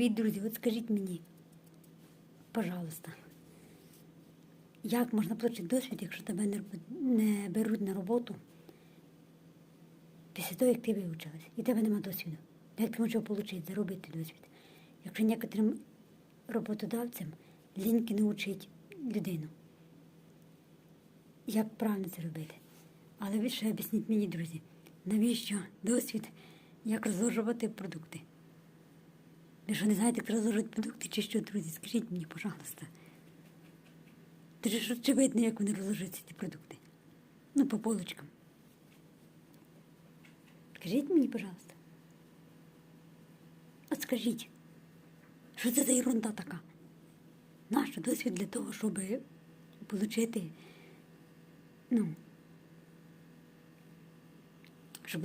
Привіт, друзі, от скажіть мені, пожалуйста, як можна отримати досвід, якщо тебе не, беруть на роботу після того, як ти вивчилась, і тебе нема досвіду? Як ти можеш отримати, заробити досвід? Якщо некоторим роботодавцям ліньки не учить людину, як правильно це робити? Але ви ще об'ясніть мені, друзі, навіщо досвід, як розложувати продукти? Ви що не знаєте, як розложувати продукти чи що, друзі? Скажіть мені, пожалуйста. Ти ж очевидно, як вони розложуються, ці продукти. Ну, по полочкам. Скажіть мені, пожалуйста. От скажіть, що це за ерунда така? Наш досвід для того, щоб отримати, ну, щоб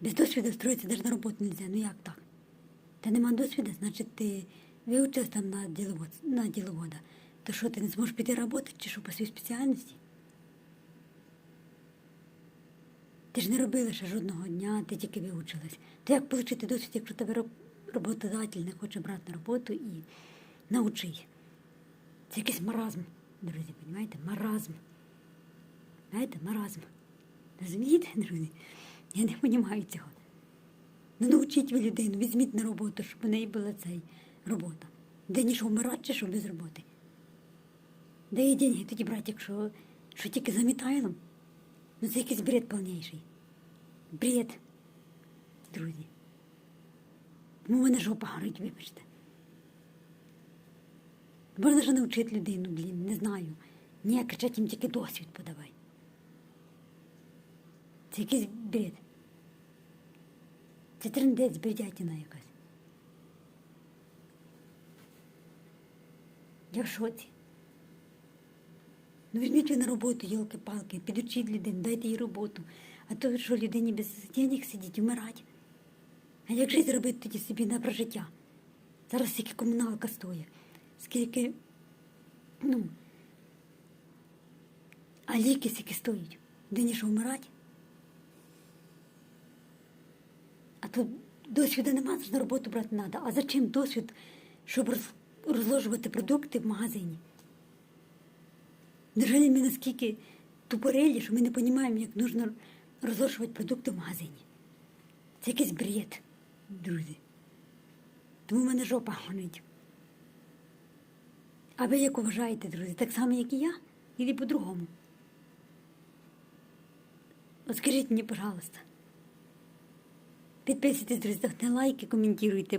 без досвіду строїтися навіть на роботу не можна. Ну як так? Та нема досвіду, значить ти вивчився там на, діловод, на діловода. То що, ти не зможеш піти працювати чи що по своїй спеціальності? Ти ж не робила ще жодного дня, ти тільки вивчилась. То як отримати досвід, якщо тебе роботодатель не хоче брати на роботу і научить? Це якийсь маразм, друзі, розумієте? Маразм. Знаєте, маразм. Розумієте, друзі? Я не розумію цього. Ну, научіть ви людину, візьміть на роботу, щоб у неї була цей робота. Де ніж вмирати, чи що без роботи. Де їй деньги тоді брати, якщо що тільки за Мітайлом? Ну це якийсь бред повніший. Бред, друзі. Тому мене жопа горить, вибачте. Можна ж навчити людину, блін, не знаю. Ні, кричать їм тільки досвід подавай. Це якийсь бред. Це трендець, бредятина якась. Я в шоці. Ну візьміть ви на роботу, йолки-палки, підучіть людину, дайте їй роботу. А то що людині без денег сидіть, вмирать. А як жити зробити тоді собі на прожиття? Зараз скільки комуналка стоїть, скільки, ну, а ліки скільки стоять. Де що вмирать? А тут досвіду немає, ж на роботу брати треба. А зачем досвід, щоб розложувати продукти в магазині? Неужели ми наскільки тупорелі, що ми не розуміємо, як потрібно розложувати продукти в магазині? Це якийсь бред, друзі. Тому в мене жопа гонить. А ви як вважаєте, друзі, так само, як і я, і по-другому? От скажіть мені, пожалуйста. Підписуйтесь, друзі, ставте лайки, коментуйте.